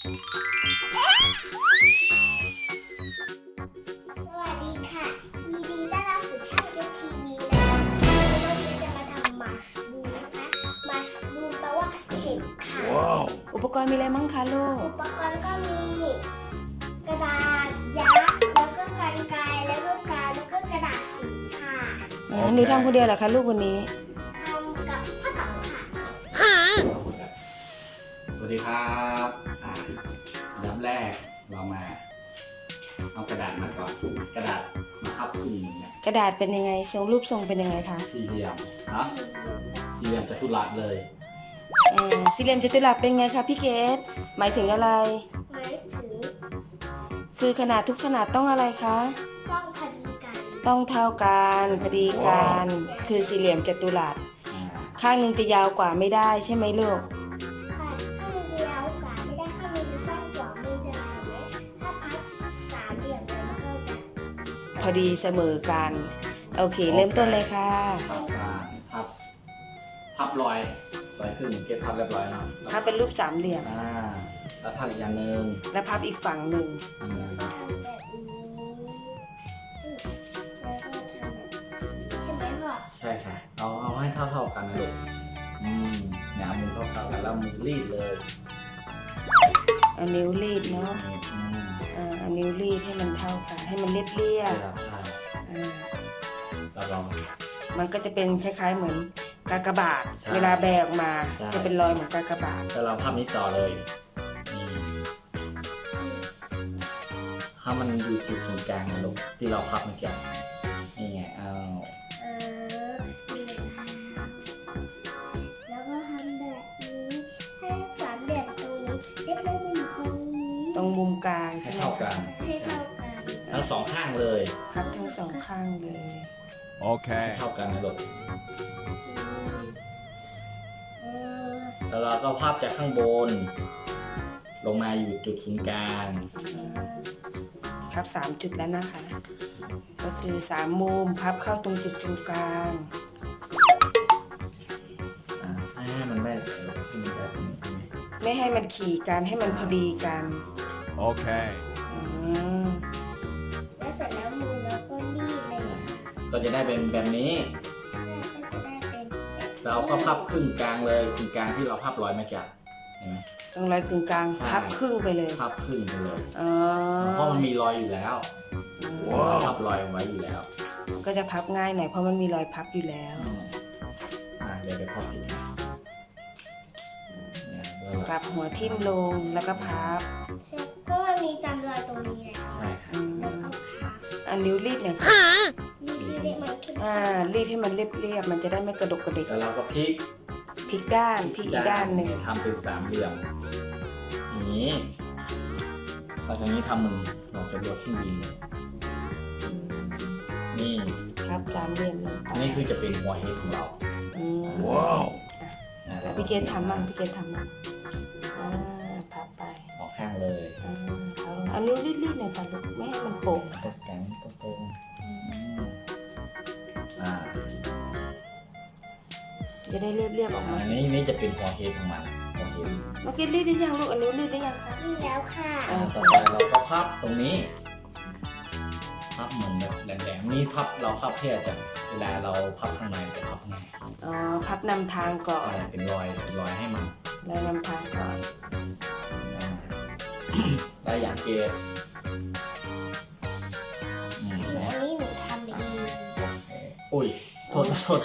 สวัสดีค่ะ ยินดีต้อนรับสู่ช่องเก็ตทีวีนะคะวันนี้เราจะมาทำมัชรูมนะคะมัชรูมแปลว่าเห็ดค่ะอุปกรณ์มีอะไรมั่งคะลูก อุปกรณ์ก็มี กระดาษยักษ์แล้วก็กรรไกรแล้วก็กาวแล้วก็กระดาษสีค่ะอ๋อหนูทำคนเดียวเหรอคะลูกวันนี้ ทำกับพ่อต๋องค่ะ สวัสดีครับอ่าอันดับ แรกเรามาเอากระดาษมาก่อนกระดาษมาทับครึ่งหนึ่งเนี่ยกระดาษเป็นยังไงทรงรูปทรงเป็นยังไงคะสี่เหลี่ยมเนาะสี่เหลี่ยมจัตุรัสเลยอ่าสี่เหลี่ยมจัตุรัสเป็นไงคะพี่เกดหมายถึงอะไร หมายถึงคือขนาดทุกขนาดต้องอะไรคะ ต้องพอดีกันต้องเท่ากันพอดีกัน คือสี่เหลี่ยมจัตุรัส อ่าข้างหนึ่งจะยาวกว่าไม่ได้ใช่ไหมลูก อดีเสมอกัน โอเค เริ่มต้นเลยค่ะทับกลางพับ พับรอยรอยครึ่งเก็บพับเรียบร้อยเนาะแล้วพับเป็นรูปสามเหลี่ยม อ่าแล้วพับอีกอย่างหนึ่งแล้วพับอีกฝั่งหนึ่ง อืมทำแบบนี้อืมแล้วก็ทำแบบนี้ใช่ไหมพ่อใช่ค่ะเอาเอาให้เท่าเท่าๆกันนะลูกอืมหนามือเท่าๆกันแล้วมือรีดเลยเอานิ้วรีดเนาะ อืมอ่า เอานิ้วรีดให้มันเท่ากัน ให้มันเรียบเรียใช่บครับใช่ๆอ่าเราลอง มันก็จะเป็นคล้ายๆเหมือนกากบาทใช่เวลาแบกออกมา ใช่ จะเป็นรอยเหมือนกากบาทแล้วเราภาพนี้ต่อเลยนี่ถ้ามันอยู่จุดศูนย์กลางนะลูกที่เราพับเมื่อกี้นี่ไงเอา กัคะนให้เท่ากันทั้งสองข้างเลยพับทั้งสองข้างเลย ให้ Okay. เท่ากันนะลูกเออแล้วเราก็พับจากข้างบน ลงมาอยู่จุดศูนย์กลางพับสามจุดแล้วนะคะ ก็คือสามมุมพับเข้าตรงจุดตรงกลางอ่าให้มันได้ให้มันได้ตรงนี้ ไม่ให้มันขี่กันให้มันพอดีกัน Okay. อืมแล้วเสร็จแล้วมือเราก็รีดเลยค่ะก็จะได้เป็นแบบนี้ก็จะได้เป็นแบบนี้เราก็พับครึ่งกลางเลยครึ่งกลางที่เราพับรอยเมื่อกี้เห็นไหม ตรงรอยกึ่งกลางใช่ พับครึ่งไปเลยพับครึ่งไปเลย อ๋อเพราะมันมีรอยอยู่แล้วว้าวพับรอยไว้อยู่แล้วก็จะพับง่ายหน่อยเพราะมันมีรอยพับอยู่แล้วอืมอ่าเดี๋ยวไปพับอีกนะเนี่ยเริ่มกลับหัวทิ่มลงแล้วก็พับ ใช่ เพราะมันมีตามรอยตรงนี้แหละใช่ค่ะอืมแล้วก็พับอันนิ้วรีดเนี่ยค่ะรีดรีดให้มันขึ้นอ่ารีดให้มันเรียบๆมันจะได้ไม่กระดกกระดิกแล้วเราก็พลิกพลิกด้านพลิกอีกด้านหนึ่งทำเป็นสามเหลี่ยมอย่างนี้หลังจากนี้ทำมึงเราจะเลือกขึ้นบินเลยนี่ครับสามเหลี่ยมลงไปอันนี้คือจะเป็นหัวเฮดของเราอืม Wow. อ่าแล้วพี่เกณฑ์ทำมั่งพี่เกณฑ์ทำมั่ง ข้างเลยอ่าเอาเอานิ้วรีดๆหน่อยค่ะลูกไม่ให้มันโป่งตกแกงตกตรงอืมอ่าจะได้เรียบๆออกมาอันนี้นี่จะเป็นหัวเฮดของมันหัวเฮดเมื่อกี้รีดได้ยังลูกอันนิ้วรีดได้ยังคะรีดแล้วค่ะอ่าต่อไปเราก็พับตรงนี้ พับเหมือนแบบแหลมๆนี่พับเราพับเพื่อจะเวลาเราพับข้างในจะพับง่ายอ๋อพับนำทางก่อนใช่เป็นรอยเป็นรอยให้มันแล้วนำทางก่อนอ่า ได้อย่างเกตอืมอันะนนี้หนูทำเองอุ้ยโทษโทษ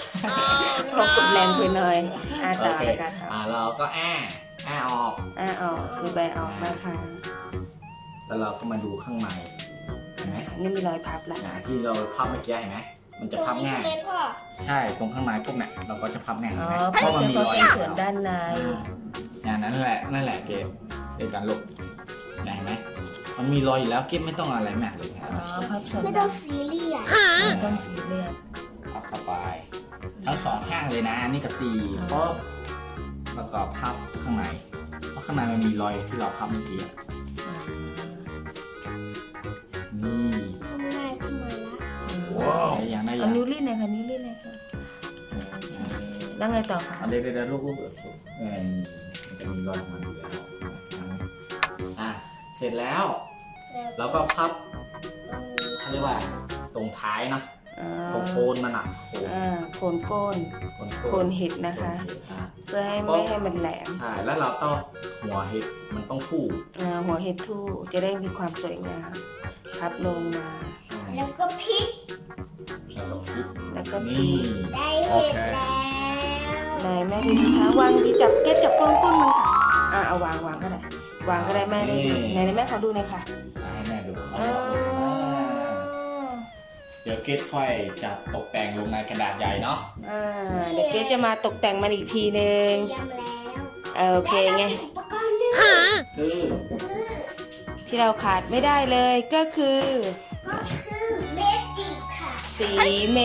เรากดแรงไปหน่อยอ่าโอต่อเคเลยค่ะต่ออ่าเราก็แอ้แอ้ออกอ่าออกคือใบออกมาค่ะแล้วเราก็มาดูข้างในเห็นไหมอ่านี่มีรอยพับแล้วอ่าที่เราพับเมื่อกี้เห็นไหมมันจะพับตรงนี้ง่ายใช่ไหมพ่อใช่ตรงข้างในพวกเนี่ยเราก็จะพับง่ายอ๋เห็อนไหมเพพับราะมันจะมีก็รอยเป็นส่วนด้านในอ่านั่นแหละนั่นแหละเกมเป็นการลบเห็นไหม มันมีรอยอยู่แล้วเก็บไม่ต้องอะไรมากเลยครัอ๋อพับส่วนไม่ต้ด้าอนงซีเรียสไม่ต้องสีเรียบพับเข้าไปทั้งสองข้างเลยนะนี่ก็ตีปุ๊บแล้วก็พับข้างในเพราะข้างในมันมีรอยที่เราพับเมื่อกี้อะนี่ทำง่ายขึ้นมาละ Wow. ได้ยังได้เอายังนิ้วรีดหน่อยค่ะนิ้วรีดหน่อยค่ะแล้วไงต่อคะเอาเด็กๆลูกลูกเออเออมันจะมีรอยของมันอยู่แล้ว เสร็จแล้ว แล้วก็พับเขาเรียกว่าตรงท้ายนะอ่าตรงโคนมันอะโคนอ่าโคนก้นโคนโคนเห็ดนะคะโเห็ดอะ เพื่อให้ไม่ให้มันแหลมใช่ แล้วเราต้องหัวเห็ดมันต้องผูกอ่าหัวเห็ดทู่จะได้มีความสวยงามพับลงมา ใช่แล้วก็พริกแล้วก็พลิกแล้วก็พลินี่ ก ได้เห็ดแล้วไหนแม่ดูสิคะวางดีจับเก็ตจับก้นก้นมันค่ะ อ่าเอาวางวางก็ได้ วางก็ได้แม่ได้ดูไหนไหนแม่ขอดูหน่อยค่ะให้แม่ดูอ๋อเดี๋ยวเกตค่อยจัดตกแต่งลงในกระดาษใหญ่เนาะอ่าเดี๋ยวเกตจะมาตกแต่งมันอีกทีนึงเตรียมแล้วเออโอเคไง และอุปกรณ์หนึ่งคือคือที่เราขาดไม่ได้เลยก็คือ ก็คือเมจิกค่ะสีเม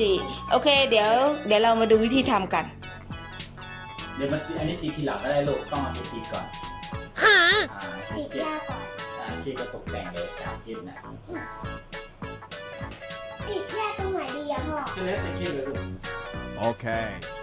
จิ โอเค เดี๋ยว เดี๋ยวเรามาดูวิธีทำกัน เดี๋ยวมันอันนี้ตีทีหลังก็ได้ลูกต้องเอาไปตีก่อน นะปิดยาตรงไหนดีอะพ่อก็แล้วแต่เกตเลยลูก Okay.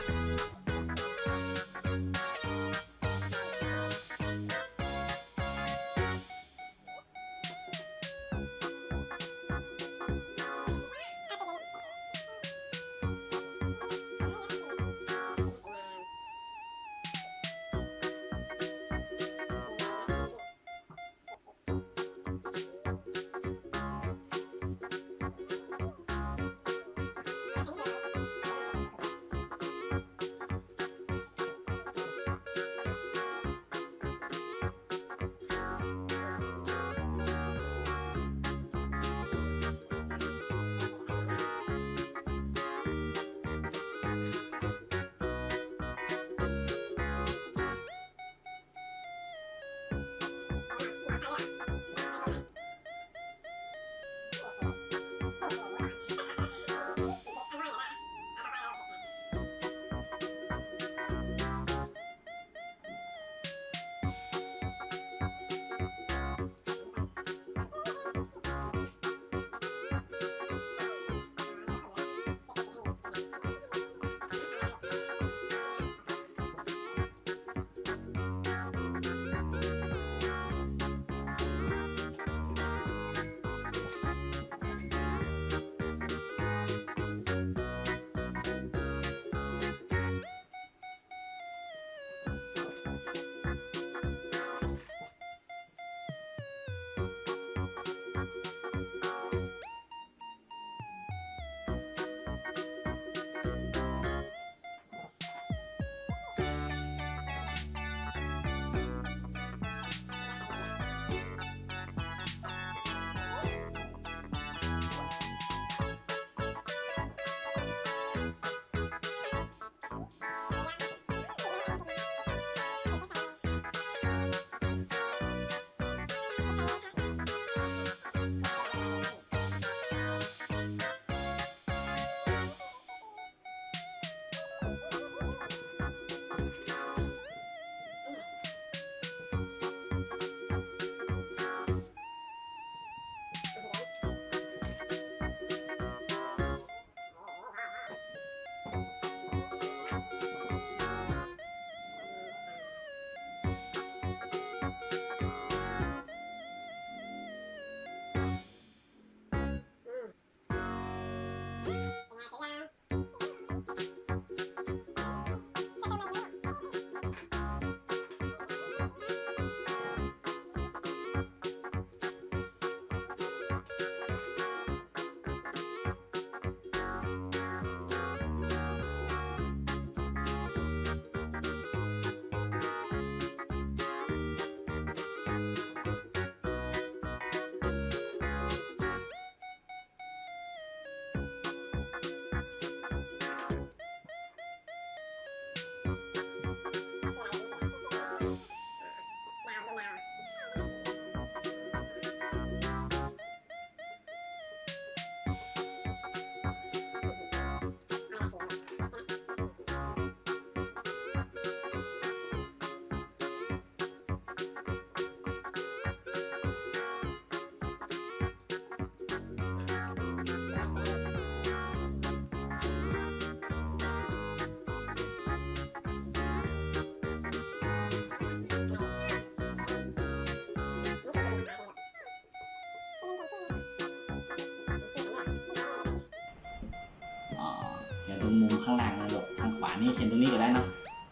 ตรงมุมข้างล่างนะลูกข้างขวานี่เขียนตรงนี้ก็ได้เนาะ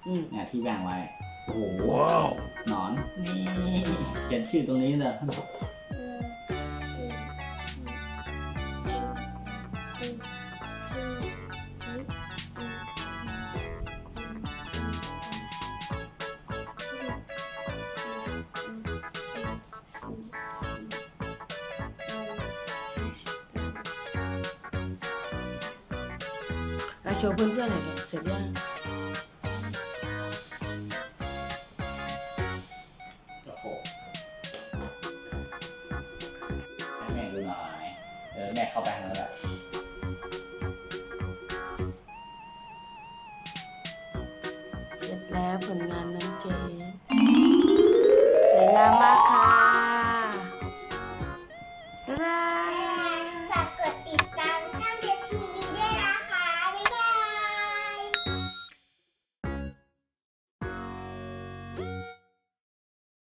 อืมเนี่ยที่แบ่งไว้ โอ้โห Wow. หนอนนี่เขียนชื่อตรงนี้เลย โชว์เพื่อนๆหน่อยค่ะเสร็จยังโอ้โหให้แม่ดูหน่อยเออแม่เข้าไปแล้วแหละเสร็จแล้วผลงานน้องเจนสวยงามมาก